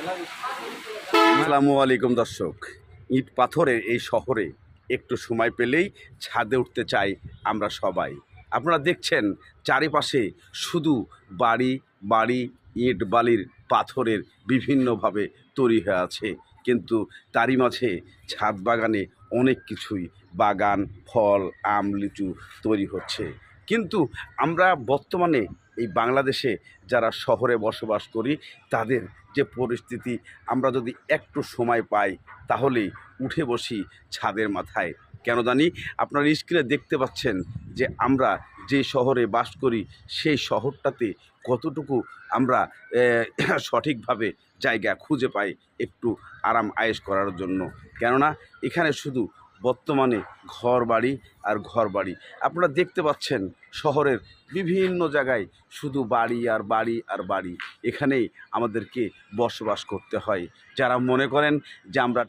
আসসালামু আলাইকুম দর্শক। ইট পাথরের এই শহরে একটু সময় পেলেই ছাদে উঠতে চাই আমরা সবাই। আপনারা দেখছেন চারিপাশে শুধু বাড়ি বাড়ি, ইট বালির পাথরের বিভিন্নভাবে তৈরি হয়ে আছে। কিন্তু তারই মাঝে ছাদ বাগানে অনেক কিছুই, বাগান, ফল, আম, লিচু তৈরি হচ্ছে। কিন্তু আমরা বর্তমানে এই বাংলাদেশে যারা শহরে বসবাস করি, তাদের যে পরিস্থিতি, আমরা যদি একটু সময় পাই, তাহলেই উঠে বসি ছাদের মাথায়। কেন জানি আপনার স্ক্রিনে দেখতে পাচ্ছেন যে আমরা যে শহরে বাস করি, সেই শহরটাতে কতটুকু আমরা সঠিকভাবে জায়গা খুঁজে পাই একটু আরাম আয়েশ করার জন্য। কেননা, এখানে শুধু বর্তমানে ঘর বাড়ি আর ঘর বাড়ি আপনারা দেখতে পাচ্ছেন শহরের বিভিন্ন জায়গায় শুধু বাড়ি আর বাড়ি আর বাড়ি। এখানেই আমাদেরকে বসবাস করতে হয়। যারা মনে করেন যে আমরা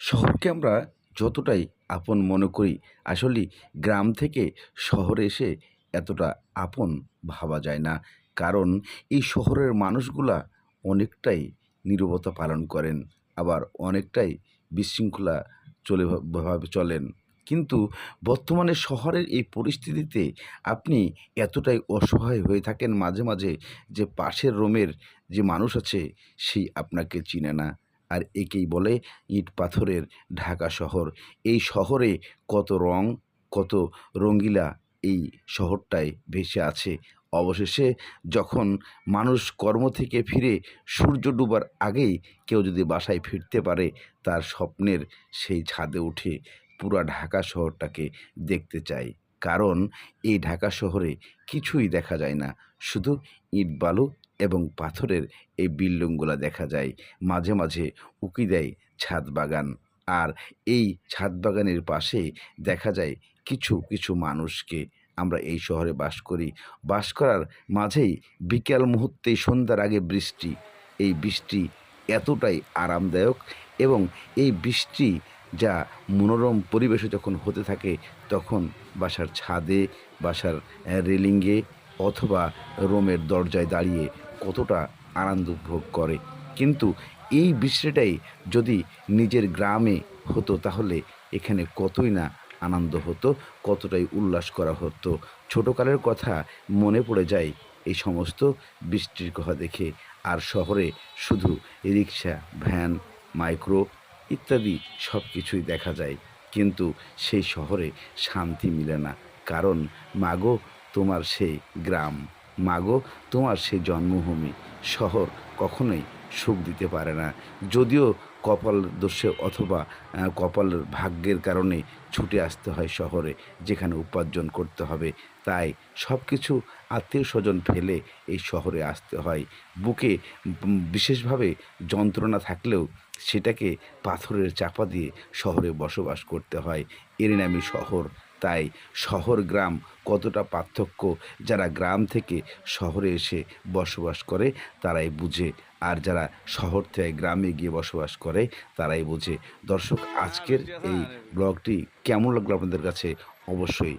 শহরকে আমরা যতটাই আপন মনে করি আসলে গ্রাম থেকে শহরে এসে এতটা আপন ভাবা যায় না। কারণ এই শহরের মানুষগুলা অনেকটাই নীরবতা পালন করেন, আবার অনেকটাই বিশৃঙ্খলা চলে ভাবে চলেন। কিন্তু বর্তমানে শহরের এই পরিস্থিতিতে আপনি এতটাই অসহায় হয়ে থাকেন মাঝে মাঝে যে পাশের রোমের যে মানুষ আছে, সেই আপনাকে চিনে না। আর একেই বলে ইট পাথরের ঢাকা শহর। এই শহরে কত রং, কত রঙ্গিলা এই শহরটায় ভেসে আছে। অবশেষে যখন মানুষ কর্ম থেকে ফিরে সূর্য ডুবার আগেই কেউ যদি বাসায় ফিরতে পারে, তার স্বপ্নের সেই ছাদে উঠে পুরা ঢাকা শহরটাকে দেখতে চাই। কারণ এই ঢাকা শহরে কিছুই দেখা যায় না। শুধু ইট বালু এবং পাথরের এই বিল্ডিংগুলো দেখা যায়। মাঝে মাঝে উকি দেয় ছাদ বাগান। আর এই ছাদ বাগানের পাশে দেখা যায় কিছু কিছু মানুষকে আমরা এই শহরে বাস করি। বাস করার মাঝেই বিকেল মুহূর্তে সন্ধ্যার আগে বৃষ্টি। এই বৃষ্টি এতটাই আরামদায়ক এবং এই বৃষ্টি যা মনোরম পরিবেশে যখন হতে থাকে, তখন বাসার ছাদে, বাসার রেলিংয়ে অথবা রোমের দরজায় দাঁড়িয়ে কতটা আনন্দ উপভোগ করে। কিন্তু এই বৃষ্টিটাই যদি নিজের গ্রামে হতো, তাহলে এখানে কতই না আনন্দ হতো, কতটাই উল্লাস করা হতো। ছোটোকালের কথা মনে পড়ে যায় এই সমস্ত বৃষ্টির কথা দেখে। আর শহরে শুধু রিক্সা, ভ্যান, মাইক্রো ইত্যাদি সব কিছুই দেখা যায়। কিন্তু সেই শহরে শান্তি মিলে না। কারণ, মাগো তোমার সেই গ্রাম, মাগো তোমার সেই জন্মভূমি। শহর কখনোই সুখ দিতে পারে না। যদিও কপাল দোষে অথবা কপাল ভাগ্যের কারণে ছুটে আসতে হয় শহরে, যেখানে উপার্জন করতে হবে। তাই সব কিছু আত্মীয় স্বজন ফেলে এই শহরে আসতে হয়। বুকে বিশেষভাবে যন্ত্রণা থাকলেও সেটাকে পাথরের চাপা দিয়ে শহরে বসবাস করতে হয়। এর নামই শহর তাই শহর গ্রাম কতটা পার্থক্য যারা গ্রাম থেকে শহরে এসে বসবাস করে, তারাই বুঝে। আর যারা শহর থেকে গ্রামে গিয়ে বসবাস করে, তারাই বোঝে। দর্শক, আজকের এই ব্লগটি কেমন লাগল আপনাদের কাছে? অবশ্যই